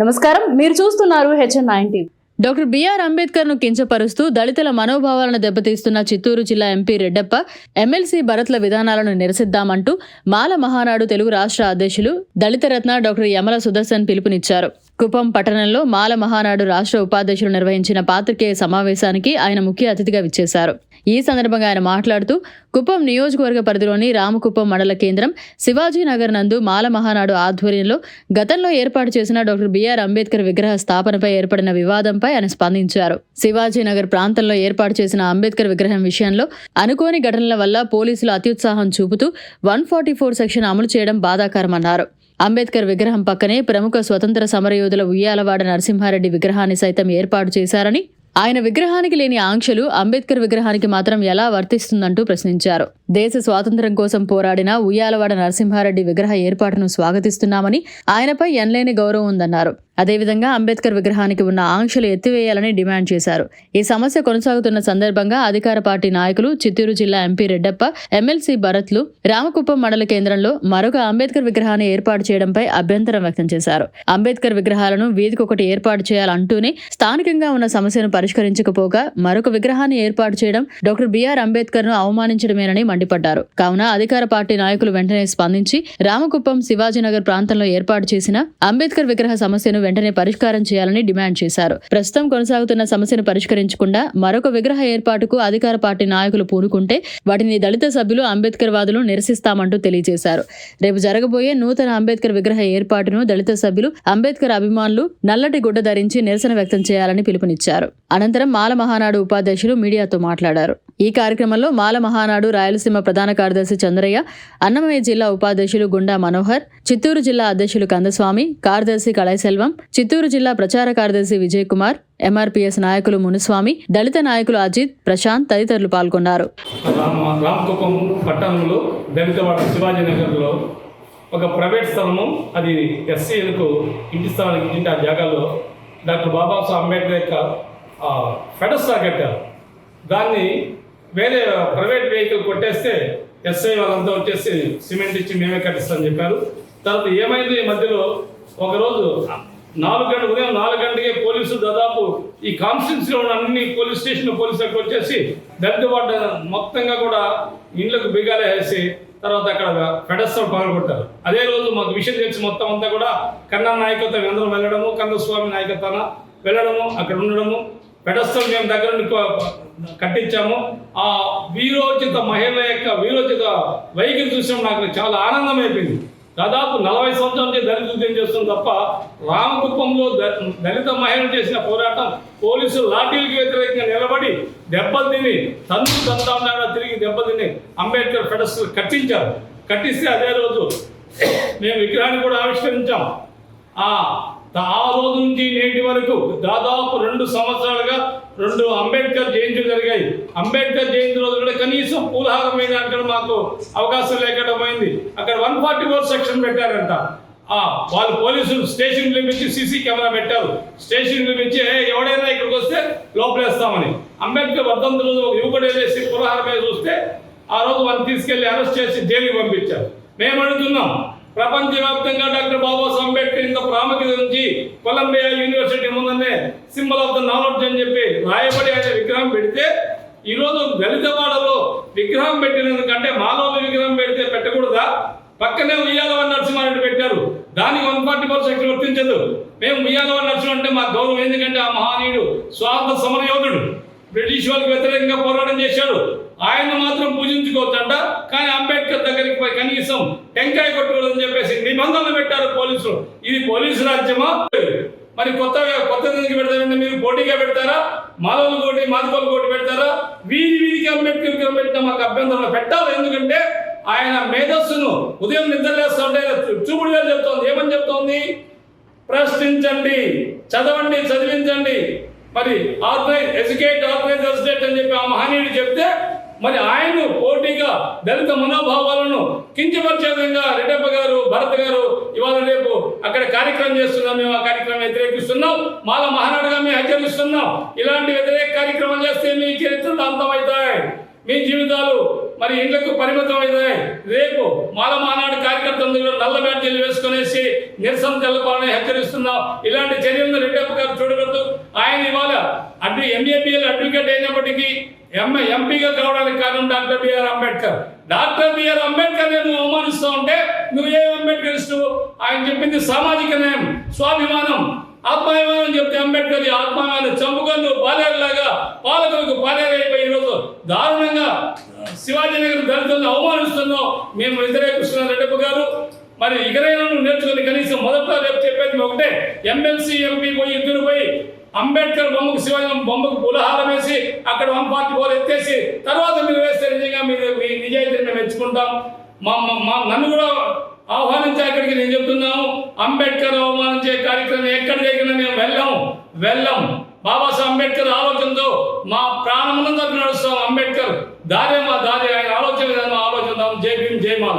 నమస్కారం. మీరు చూస్తున్నారు హెచ్ఎన్ నైన్టీ డాక్టర్ బిఆర్ అంబేద్కర్ను కించపరుస్తూ దళితుల మనోభావాలను దెబ్బతీస్తున్న చిత్తూరు జిల్లా ఎంపీ రెడ్డప్ప ఎమ్మెల్సీ భరత్ల విధానాలను నిరసిద్దామంటూ మాల మహానాడు తెలుగు రాష్ట్ర అధ్యక్షులు దళిత రత్న డాక్టర్ యమల సుదర్శన్ పిలుపునిచ్చారు. కుప్పం పట్టణంలో మాల మహానాడు రాష్ట్ర ఉపాధ్యక్షులు నిర్వహించిన పాత్రికేయ సమావేశానికి ఆయన ముఖ్య అతిథిగా విచ్చేశారు. ఈ సందర్భంగా ఆయన మాట్లాడుతూ కుప్పం నియోజకవర్గ పరిధిలోని రామకుప్పం మండల కేంద్రం శివాజీనగర్ నందు మాల మహానాడు ఆధ్వర్యంలో గతంలో ఏర్పాటు చేసిన డాక్టర్ బిఆర్ అంబేద్కర్ విగ్రహ స్థాపనపై ఏర్పడిన వివాదంపై ఆయన స్పందించారు. శివాజీనగర్ ప్రాంతంలో ఏర్పాటు చేసిన అంబేద్కర్ విగ్రహం విషయంలో అనుకోని ఘటనల వల్ల పోలీసులు అత్యుత్సాహం చూపుతూ వన్ ఫార్టీ ఫోర్ సెక్షన్ అమలు చేయడం బాధాకరమన్నారు. అంబేద్కర్ విగ్రహం పక్కనే ప్రముఖ స్వతంత్ర సమరయోధుల ఉయ్యాలవాడ నరసింహారెడ్డి విగ్రహాన్ని సైతం ఏర్పాటు చేశారని ఆయన విగ్రహానికి లేని ఆంక్షలు అంబేద్కర్ విగ్రహానికి మాత్రం ఎలా వర్తిస్తుందంటూ ప్రశ్నించారు. దేశ స్వాతంత్ర్యం కోసం పోరాడిన ఉయ్యాలవాడ నరసింహారెడ్డి విగ్రహ ఏర్పాటును స్వాగతిస్తున్నామని ఆయనపై ఎనలేని గౌరవం ఉందన్నారు. అదేవిధంగా అంబేద్కర్ విగ్రహానికి ఉన్న ఆంక్షలు ఎత్తివేయాలని డిమాండ్ చేశారు. ఈ సమస్య కొనసాగుతున్న సందర్భంగా అధికార పార్టీ నాయకులు చిత్తూరు జిల్లా ఎంపీ రెడ్డప్ప ఎమ్మెల్సీ భరత్లు రామకుప్పం మండల కేంద్రంలో మరొక అంబేద్కర్ విగ్రహాన్ని ఏర్పాటు చేయడంపై అభ్యంతరం వ్యక్తం చేశారు. అంబేద్కర్ విగ్రహాలను వీధికొకటి ఏర్పాటు చేయాలంటూనే స్థానికంగా ఉన్న సమస్యను పరిష్కరించకపోగా మరొక విగ్రహాన్ని ఏర్పాటు చేయడం డాక్టర్ బిఆర్ అంబేద్కర్ను అవమానించడమేనని మండిపడ్డారు. కావున అధికార పార్టీ నాయకులు వెంటనే స్పందించి రామకుప్పం శివాజీనగర్ ప్రాంతంలో ఏర్పాటు చేసిన అంబేద్కర్ విగ్రహ సమస్యను వెంటనే పరిష్కారం చేయాలని డిమాండ్ చేశారు. ప్రస్తుతం కొనసాగుతున్న సమస్యను పరిష్కరించకుండా మరొక విగ్రహ ఏర్పాటుకు అధికార పార్టీ నాయకులు పూనుకుంటే వాటిని దళిత సభ్యులు అంబేద్కర్ వాదులు నిరసిస్తామంటూ తెలియజేశారు. రేపు జరగబోయే నూతన అంబేద్కర్ విగ్రహ ఏర్పాటును దళిత సభ్యులు అంబేద్కర్ అభిమానులు నల్లటి గుడ్డ ధరించి నిరసన వ్యక్తం చేయాలని పిలుపునిచ్చారు. అనంతరం మాల మహానాడు ఉపాధ్యక్షులు మీడియాతో మాట్లాడారు. ఈ కార్యక్రమంలో మాల మహానాడు రాయలసీమ కోనసీమ ప్రధాన కార్యదర్శి చంద్రయ్య అన్నమయ్య జిల్లా ఉపాధ్యక్షులు గుండా మనోహర్ చిత్తూరు జిల్లా అధ్యక్షులు కందస్వామి కార్యదర్శి కళైసెల్వం చిత్తూరు జిల్లా ప్రచార కార్యదర్శి విజయ్ కుమార్ ఎంఆర్పీఎస్ నాయకులు మునుస్వామి దళిత నాయకులు అజిత్ ప్రశాంత్ తదితరులు పాల్గొన్నారు. పట్టణంలో దళితవాడ శివాజీనగర్లో ఒక ప్రైవేట్ స్థలము అది ఎస్సీలకు ఇంటి స్థలానికి ఇంటి ఆ జాగాలో డాక్టర్ బాబాసాహెబ్ అంబేద్కర్ యొక్క ఫెడస్టా కట్టారు. దాన్ని వేరే ప్రైవేట్ వెహికల్ కొట్టేస్తే ఎస్ఐ వాళ్ళంతా వచ్చేసి సిమెంట్ ఇచ్చి మేమే కట్టిస్తామని చెప్పారు. తర్వాత ఏమైంది ఈ మధ్యలో? ఒకరోజు నాలుగు గంటల ఉదయం నాలుగు గంటకే పోలీసులు దాదాపు ఈ కాన్స్టిట్యూన్సీలో ఉన్న అన్ని పోలీస్ స్టేషన్ పోలీసులకు వచ్చేసి దళితవాడ మొత్తంగా కూడా ఇండ్లకు బిగాలేసి వేసి తర్వాత అక్కడ ఫెడస్టల్ పాల్గొట్టారు. అదే రోజు మాకు విషయం తెలిసి మొత్తం అంతా కూడా కన్నా నాయకత్వం అందరం వెళ్ళడము కందస్వామి నాయకత్వాన వెళ్ళడము అక్కడ ఉండడము పెడస్టల్ మేము దగ్గర కట్టించాము. ఆ వీరోచిత మహిళ యొక్క వీరోచిత వైఖరి చూసినప్పుడు నాకు చాలా ఆనందం అయిపోయింది దాదాపు నలభై సంవత్సరాల నుంచి దళిత ఉద్యమం చేస్తుంది తప్ప రామకుప్పంలో ద- దళిత మహిళలు చేసిన పోరాటం పోలీసులు లాఠీలకు వ్యతిరేకంగా నిలబడి దెబ్బలు తిని తండ్రి తంతాడా తిరిగి దెబ్బతిని అంబేద్కర్ ఫెడస్ కట్టించారు. కట్టిస్తే అదే రోజు మేము విగ్రహాన్ని కూడా ఆవిష్కరించాం. ఆ రోజు నుంచి నేను వరకు దాదాపు రెండు సంవత్సరాలుగా రెండు అంబేద్కర్ జయంతి జరిగాయి. అంబేద్కర్ జయంతి రోజు కూడా కనీసం పూలహారం మీద అక్కడ మాకు అవకాశం లేకుండా పోయింది అక్కడ వన్ ఫార్టీ ఫోర్ సెక్షన్ పెట్టారంట. వాళ్ళు పోలీసులు స్టేషన్ పిలిపించి సీసీ కెమెరా పెట్టారు. స్టేషన్ పిలిపించి ఎవడైనా ఇక్కడికి వస్తే లోపలేస్తామని. అంబేద్కర్ వర్ధంతి రోజు ఒక యువకుడు వేసి పురహారం మీద చూస్తే ఆ రోజు వాళ్ళు తీసుకెళ్ళి అరెస్ట్ చేసి జైలుకి పంపించారు. మేము అడుగుతున్నాం ప్రపంచవ్యాప్తంగా డాక్టర్ బాబాసాహెబ్ అంబేద్కర్ ఇంత ప్రాముఖ్యత నుంచి కొలంబియా యూనివర్సిటీ ముందనే సింబల్ ఆఫ్ ద నాలెడ్జ్ అని చెప్పి రాయబడి ఆయన విగ్రహం పెడితే ఈరోజు దళితవాడలో విగ్రహం పెట్టినందుకంటే మానవుల విగ్రహం పెడితే పెట్టకూడదా? పక్కనే ఉయ్యాలవ నరసింహారెడ్డి పెట్టారు. దానికి వన్ ఫార్టీ ఫోర్ సెక్షన్ వర్తించదు మేము ఉయ్యాలవ నరసింహ అంటే మా గౌరవం. ఎందుకంటే ఆ మహానీయుడు స్వార్థ సమరయోధుడు. బ్రిటిష్ వాళ్ళకి వ్యతిరేకంగా పోరాటం చేశాడు. ఆయన మాత్రం పూజించుకోవచ్చంట కానీ అంబేద్కర్ దగ్గరికి పోయి కనీసం టెంకాయ కొట్టుకోవాలని చెప్పేసి నిబంధనలు పెట్టారు పోలీసులు. ఇది పోలీసు రాజ్యమా? మరి కొత్త కొత్త దానికి పెడతారంటే మీరు పోటీగా పెడతారా? మాలవులు కోటి మాదికోలు కోటి పెడతారా? వీధి వీధికి అంబేద్కర్ విగ్రహం పెట్టిన మాకు అభ్యంతరం పెట్టాలి. ఎందుకంటే ఆయన మేధస్సును ఉదయం నిద్రలేస్తుంటే చూపుడు వేలు చెప్తోంది. ఏమని చెప్తోంది? ప్రశ్నించండి చదవండి చదివించండి. మరి ఆర్గనైజ్ ఎడ్యుకేట్ ఆర్గనైజ్ ఎస్టేట్ అని చెప్పి ఆ మహనీయుడు చెప్తే మరి ఆయన పోటీగా దళిత మనోభావాలను కించపరిచే విధంగా రెడ్డప్ప గారు భరత్ గారు ఇవాళ రేపు అక్కడ కార్యక్రమం చేస్తున్నాం. మేము ఆ కార్యక్రమం వ్యతిరేకిస్తున్నాం. మాల మహానాడుగా మేము హెచ్చరిస్తున్నాం. ఇలాంటి వ్యతిరేక కార్యక్రమం చేస్తే మీ చరిత్రలు అంతమవుతాయి మీ జీవితాలు మరి ఇళ్ళకు పరిమితం అవుతాయి రేపు మాల మానాడు కార్యకర్తలు నల్ల బ్యాడ్జీలు వేసుకునేసి నిరసన తెలపాలని హెచ్చరిస్తున్నాం. ఇలాంటి చర్యలను రెడ్డప్ప గారు చూడకూడదు ఆయన ఇవాళ అడ్డు ఎంఏబిఎల్ అడ్వకేట్ అయినప్పటికీ ఎం ఎంపీగా కావడానికి కారణం doctor BR Ambedkar. Doctor BR Ambedkar నేను అవమానిస్తూ ఉంటే నువ్వు ఏ అంబేద్కరిస్తూ ఆయన చెప్పింది సామాజిక న్యాయం స్వాభిమానం. ఆత్మాభిమానం చెప్తే అంబేద్కర్ ఈ ఆత్మాభిమానం చంపుకొని నువ్వు పాలేరులాగా పాలకులకు పాలేరైపోయి ఈరోజు దారుణంగా శివాజీ నగర్ దళితులను అవమానిస్తున్నాం. మేము ఇద్దరే రెడ్డప్ప గారు. మరి ఇకరైనా నేర్చుకుని కనీసం మొదట రేపు చెప్పేది ఒకటే. ఎమ్మెల్సీ ఎంపీ పోయి ఇద్దరు పోయి అంబేద్కర్ బొమ్మకు శివాజీ బొమ్మకు పులహారం వేసి అక్కడ వన్ పార్టీ పోలు ఎత్తేసి తర్వాత మీరు వేస్తే నిజంగా మీరు మీ నిజాయితీని మేము మెచ్చుకుంటాం. మా- మా నన్ను కూడా ఆహ్వానించే అక్కడికి నేను చెప్తున్నాను అంబేద్కర్ అవమానించే కార్యక్రమం ఎక్కడ జరిగినా మేము వెళ్ళాం వెళ్ళాం. బాబాసాహెబ్ అంబేద్కర్ ఆలోచనతో మా ప్రాణమునందరూ నడుస్తాం అంబేద్కర్. దారే మా దారి ఆయన ఆలోచన విధానం ఆలోచన జై భీమ్ జై మాల.